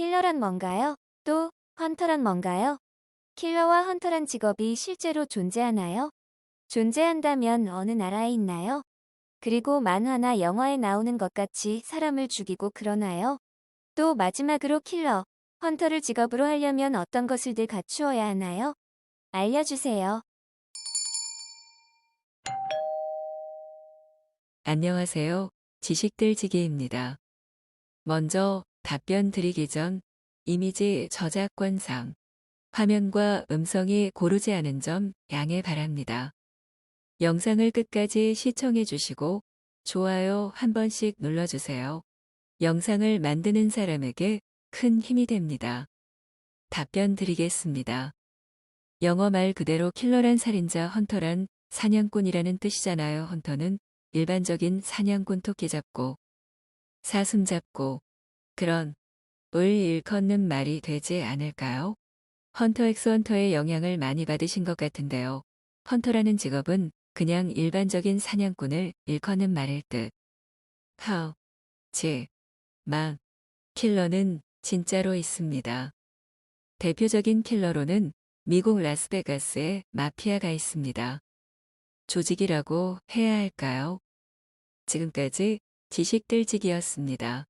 킬러란 뭔가요? 또 헌터란 뭔가요? 킬러와 헌터란 직업이 실제로 존재하나요? 존재한다면 어느 나라에 있나요? 그리고 만화나 영화에 나오는 것 같이 사람을 죽이고 그러나요? 또 마지막으로 킬러, 헌터를 직업으로 하려면 어떤 것을들 갖추어야 하나요? 알려주세요. 안녕하세요. 지식들지기입니다. 먼저 답변 드리기 전 이미지 저작권상 화면과 음성이 고르지 않은 점 양해 바랍니다. 영상을 끝까지 시청해 주시고 좋아요 한 번씩 눌러주세요. 영상을 만드는 사람에게 큰 힘이 됩니다. 답변 드리겠습니다. 영어 말 그대로 킬러란 살인자 헌터란 사냥꾼이라는 뜻이잖아요. 헌터는 일반적인 사냥꾼 토끼 잡고 사슴 잡고 그런 을 일컫는 말이 되지 않을까요? 헌터 엑스 헌터의 영향을 많이 받으신 것 같은데요. 헌터라는 직업은 그냥 일반적인 사냥꾼을 일컫는 말일 듯. 하, 지, 막, 킬러는 진짜로 있습니다. 대표적인 킬러로는 미국 라스베가스에 마피아가 있습니다. 조직이라고 해야 할까요? 지금까지 지식들지기였습니다.